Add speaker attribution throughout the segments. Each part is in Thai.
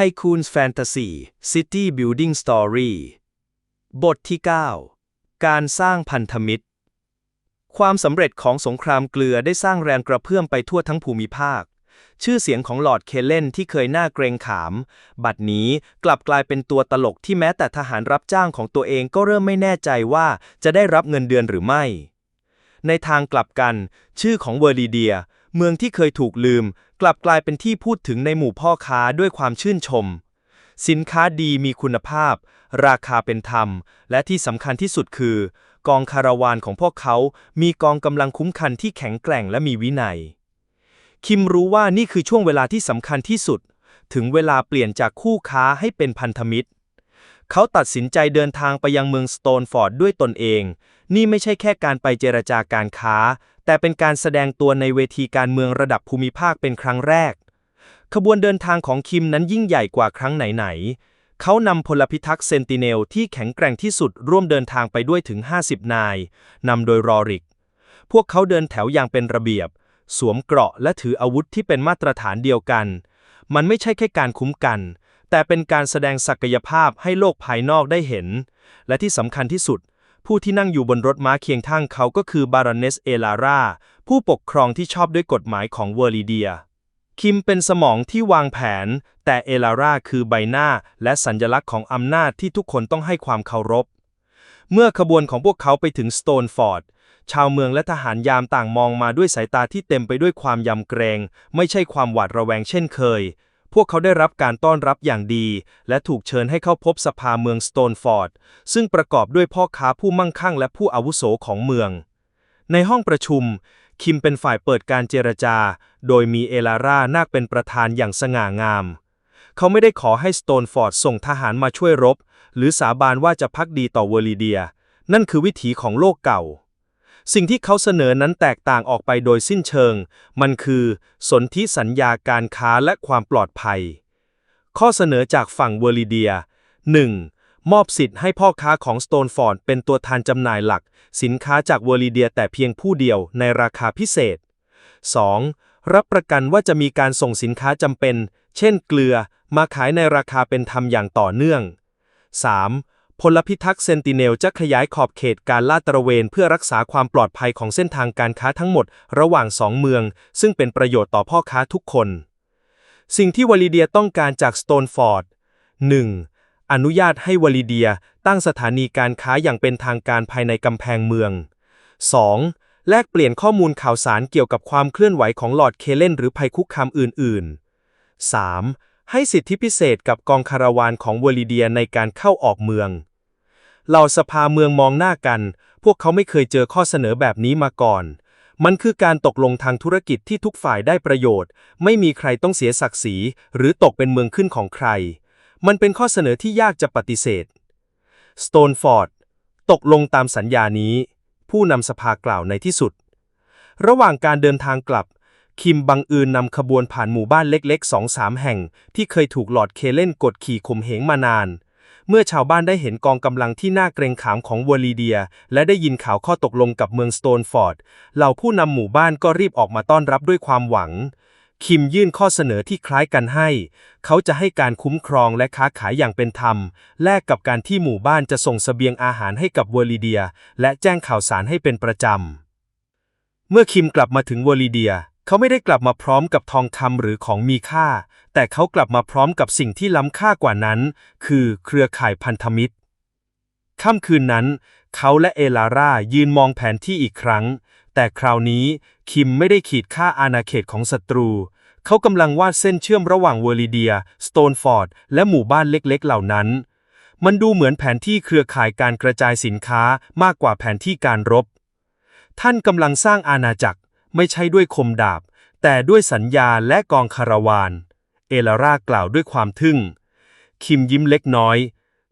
Speaker 1: Tycoon's Fantasy City Building Story บทที่ 9 การสร้างพันธมิตร ความสำเร็จของสงครามเกลือได้สร้างแรงกระเพื่อมไปทั่วทั้งภูมิภาค ชื่อเสียงของหลอดเคเลนที่เคยน่าเกรงขาม บัดนี้กลับกลายเป็นตัวตลกที่แม้แต่ทหารรับจ้างของตัวเองก็เริ่มไม่แน่ใจว่าจะได้รับเงินเดือนหรือไม่ ในทางกลับกัน ชื่อของเวอร์ลีเดีย เมืองที่เคยถูกลืม กลับกลายเป็นที่พูดถึงในหมู่พ่อค้าด้วยความชื่นชม สินค้าดีมีคุณภาพ ราคาเป็นธรรม และที่สำคัญที่สุดคือ กองคาราวานของพวกเขา มีกองกำลังคุ้มคันที่แข็งแกร่งและมีวินัย คิมรู้ว่านี่คือช่วงเวลาที่สำคัญที่สุด ถึงเวลาเปลี่ยนจากคู่ค้าให้เป็นพันธมิตร เขาตัดสินใจเดินทางไปยังเมืองสโตนฟอร์ดด้วยตนเอง นี่ไม่ใช่แค่การไปเจรจาการค้า แต่เป็นการแสดงตัวในเวทีการเมืองระดับภูมิภาคเป็นครั้งแรก ขบวนเดินทางของคิมนั้นยิ่งใหญ่กว่าครั้งไหนๆ เขานำพลพิทักษ์เซนติเนลที่แข็งแกร่งที่สุดร่วมเดินทางไปด้วยถึง 50 นาย นำโดยรอริก พวกเขาเดินแถวอย่างเป็นระเบียบ สวมเกราะและถืออาวุธที่เป็นมาตรฐานเดียวกัน มันไม่ใช่แค่การคุ้มกัน แต่เป็นการแสดงศักยภาพให้โลกภายนอกได้เห็น และที่สำคัญที่สุด ผู้ที่นั่งอยู่บนรถม้าเคียงข้างเขาก็คือบารอนเนสเอลาราผู้ปกครองที่ชอบด้วยกฎหมายของเวอร์ลีเดีย คิมเป็นสมองที่วางแผน แต่เอลาราคือใบหน้าและสัญลักษณ์ของอำนาจที่ทุกคนต้องให้ความเคารพ เมื่อขบวนของพวกเขาไปถึงสโตนฟอร์ดชาวเมืองและทหารยามต่างมองมาด้วยสายตาที่เต็มไปด้วยความยำเกรง ไม่ใช่ความหวาดระแวงเช่นเคย พวกเขาได้รับการต้อนรับอย่างดี และถูกเชิญให้เข้าพบสภาเมืองสโตนฟอร์ด ซึ่งประกอบด้วยพ่อค้าผู้มั่งคั่งและผู้อาวุโสของเมือง ในห้องประชุม คิมเป็นฝ่ายเปิดการเจรจา โดยมีเอลาร่านาคเป็นประธานอย่างสง่างาม เขาไม่ได้ขอให้สโตนฟอร์ดส่งทหารมาช่วยรบ หรือสาบานว่าจะพักดีต่อเวอร์ลีเดีย นั่นคือวิถีของโลกเก่า สิ่งที่เขาเสนอนั้นแตกต่างออกไปโดยสิ้นเชิง มันคือสนธิสัญญาการค้าและความปลอดภัย ข้อเสนอจากฝั่งเวอร์ลีเดีย 1. มอบสิทธิ์ให้พ่อค้าของสโตนฟอร์ดเป็นตัวแทนจำหน่ายหลัก สินค้าจากเวอร์ลีเดียแต่เพียงผู้เดียวในราคาพิเศษ 2. รับประกันว่าจะมีการส่งสินค้าจำเป็น เช่นเกลือ มาขายในราคาเป็นธรรมอย่างต่อเนื่อง 3. พลพิทักษ์เซนติเนลจะขยายขอบเขตการลาดตระเวนเพื่อรักษาความปลอดภัยของเส้นทางการค้าทั้งหมดระหว่างสองเมือง ซึ่งเป็นประโยชน์ต่อพ่อค้าทุกคน สิ่งที่วอลิเดียต้องการจากสโตนฟอร์ด 1. อนุญาตให้วอลิเดียตั้งสถานีการค้าอย่างเป็นทางการภายในกำแพงเมือง 2. แลกเปลี่ยนข้อมูลข่าวสารเกี่ยวกับความเคลื่อนไหวของหลอดเคเลนหรือภัยคุกคามอื่น ๆ 3. ให้สิทธิพิเศษกับกองคาราวานของวอลิเดียในการเข้าออกเมือง เหล่าสภาเมืองมองหน้ากัน พวกเขาไม่เคยเจอข้อเสนอแบบนี้มาก่อน มันคือการตกลงทางธุรกิจที่ทุกฝ่ายได้ประโยชน์ ไม่มีใครต้องเสียศักดิ์ศรี หรือตกเป็นเมืองขึ้นของใคร มันเป็นข้อเสนอที่ยากจะปฏิเสธ สโตนฟอร์ดตกลงตามสัญญานี้ ผู้นำสภากล่าวในที่สุด ระหว่างการเดินทางกลับ คิมบังอิญนำขบวนผ่านหมู่บ้านเล็กๆสองสามแห่ง ที่เคยถูกหลอดเคเล่นกดขี่ข่มเหงมานาน เมื่อชาวบ้านได้เห็นกองกำลังที่น่าเกรงขามของวอลีเดีย และได้ยินข่าวข้อตกลงกับเมืองสโตนฟอร์ด เหล่าผู้นำหมู่บ้านก็รีบออกมาต้อนรับด้วยความหวัง คิมยื่นข้อเสนอที่คล้ายกันให้ เขาจะให้การคุ้มครองและค้าขายอย่างเป็นธรรม แลกกับการที่หมู่บ้านจะส่งเสบียงอาหารให้กับวอลีเดีย และแจ้งข่าวสารให้เป็นประจำ เมื่อคิมกลับมาถึงวอลีเดีย เขาไม่ได้กลับมาพร้อมกับทองคำหรือของมีค่า แต่เขากลับมาพร้อมกับสิ่งที่ล้ำค่ากว่านั้น คือเครือข่ายพันธมิตร ค่ำคืนนั้น เขาและเอลาร่ายืนมองแผนที่อีกครั้ง แต่คราวนี้คิมไม่ได้ขีดค่าอาณาเขตของศัตรู เขากำลังวาดเส้นเชื่อมระหว่างเวอร์ลีเดีย สโตนฟอร์ด และหมู่บ้านเล็กๆ เหล่านั้น มันดูเหมือนแผนที่เครือข่ายการกระจายสินค้ามากกว่าแผนที่การรบ ท่านกำลังสร้างอาณาจักร ไม่ใช่ด้วยคมดาบ แต่ด้วยสัญญาและกองคาราวาน เอลาร่ากล่าวด้วยความทึ่ง คิมยิ้มเล็กน้อย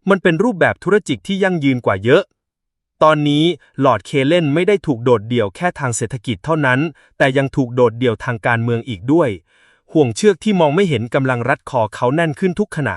Speaker 1: มันเป็นรูปแบบธุรกิจที่ยั่งยืนกว่าเยอะ ตอนนี้หลอดเคเลนไม่ได้ถูกโดดเดี่ยวแค่ทางเศรษฐกิจเท่านั้น แต่ยังถูกโดดเดี่ยวทางการเมืองอีกด้วย ห่วงเชือกที่มองไม่เห็นกำลังรัดคอเขาแน่นขึ้นทุกขณะ